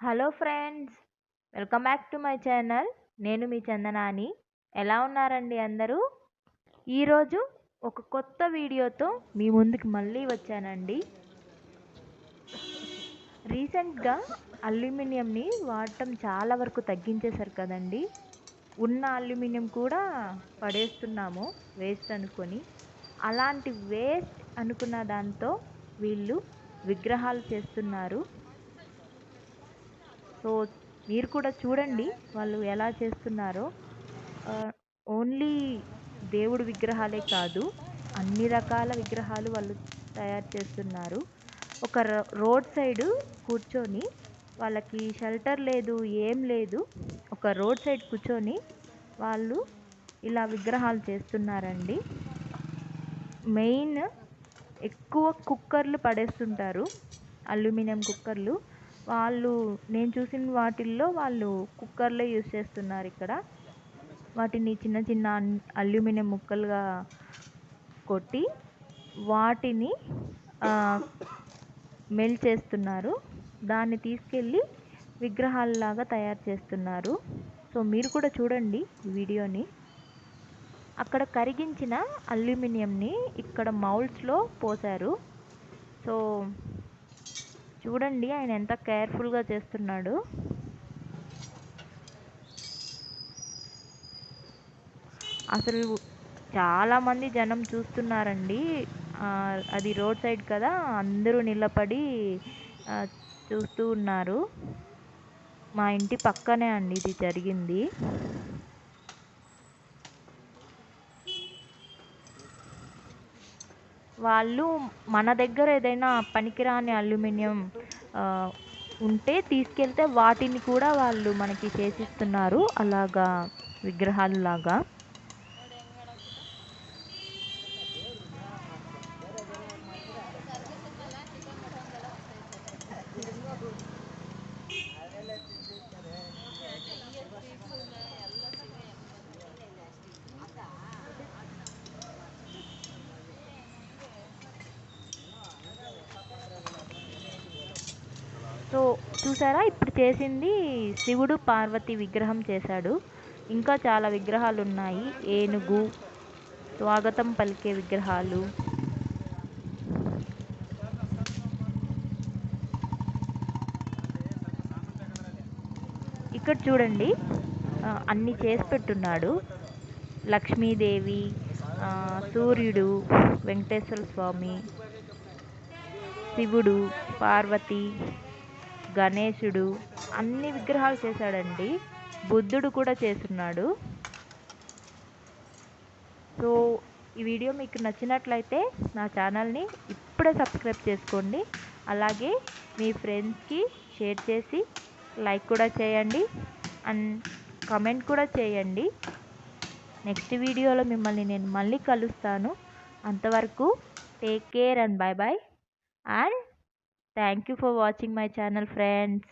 Hello friends welcome back to my channel. నేను మీ చందనాని. ఎలా ఉన్నారండి అందరూ? ఈరోజు ఒక కొత్త వీడియోతో మీ ముందుకు మళ్ళీ వచ్చానండి. రీసెంట్గా అల్యూమినియంని వాడటం చాలా వరకు తగ్గించేశారు కదండి. ఉన్న అల్యూమినియం కూడా పడేస్తున్నాము వేస్ట్ అనుకొని. అలాంటి వేస్ట్ అనుకున్న దాంతో వీళ్ళు విగ్రహాలు చేస్తున్నారు. సో మీరు కూడా చూడండి వాళ్ళు ఎలా చేస్తున్నారో. ఓన్లీ దేవుడి విగ్రహాలే కాదు అన్ని రకాల విగ్రహాలు వాళ్ళు తయారు చేస్తున్నారు. ఒక రోడ్ సైడ్ కూర్చొని వాళ్ళకి షెల్టర్ లేదు ఏం లేదు ఒక రోడ్ సైడ్ కూర్చొని వాళ్ళు ఇలా విగ్రహాలు చేస్తున్నారండి. మెయిన్ ఎక్కువ కుక్కర్లు పడేస్తుంటారు అల్యూమినియం కుక్కర్లు. వాళ్ళు నేను చూసిన వాటిల్లో వాళ్ళు కుక్కర్లే యూస్ చేస్తున్నారు ఇక్కడ. వాటిని చిన్న చిన్న అల్యూమినియం ముక్కలుగా కొట్టి వాటిని మెల్ చేస్తున్నారు. దాన్ని తీసుకెళ్ళి విగ్రహాలలాగా తయారు చేస్తున్నారు. సో మీరు కూడా చూడండి వీడియోని. అక్కడ కరిగించిన అల్యూమినియంని ఇక్కడ మౌల్డ్స్లో పోశారు. సో చూడండి ఆయన ఎంత కేర్ఫుల్గా చేస్తున్నాడు. అసలు చాలామంది జనం చూస్తున్నారండి. అది రోడ్ సైడ్ కదా అందరూ నిలబడి చూస్తూ ఉన్నారు. మా ఇంటి పక్కనే అండి ఇది జరిగింది. వాళ్ళు మన దగ్గర ఏదైనా పనికిరాని అల్యూమినియం ఉంటే తీసుకెళ్తే వాటిని కూడా వాళ్ళు మనకి చేసిస్తున్నారు. అలాగా విగ్రహాలు లాగా. సో చూసారా? ఇప్పుడు చేసింది శివుడు పార్వతి విగ్రహం చేశాడు. ఇంకా చాలా విగ్రహాలు ఉన్నాయి ఏనుగు స్వాగతం పలికే విగ్రహాలు. ఇక్కడ చూడండి. అన్ని చేసి పెట్టున్నాడు. లక్ష్మీదేవి సూర్యుడు వెంకటేశ్వర స్వామి శివుడు పార్వతి గణేశుడు అన్ని విగ్రహాలు చేశాడండి. బుద్ధుడు కూడా చేస్తున్నాడు. సో ఈ వీడియో మీకు నచ్చినట్లయితే నా ఛానల్ని ఇప్పుడే సబ్స్క్రైబ్ చేసుకోండి. అలాగే మీ ఫ్రెండ్స్కి షేర్ చేసి లైక్ కూడా చేయండి. అండ్ కమెంట్ కూడా చేయండి. నెక్స్ట్ వీడియోలో మిమ్మల్ని నేను మళ్ళీ కలుస్తాను. అంతవరకు take care and bye bye and thank you for watching my channel friends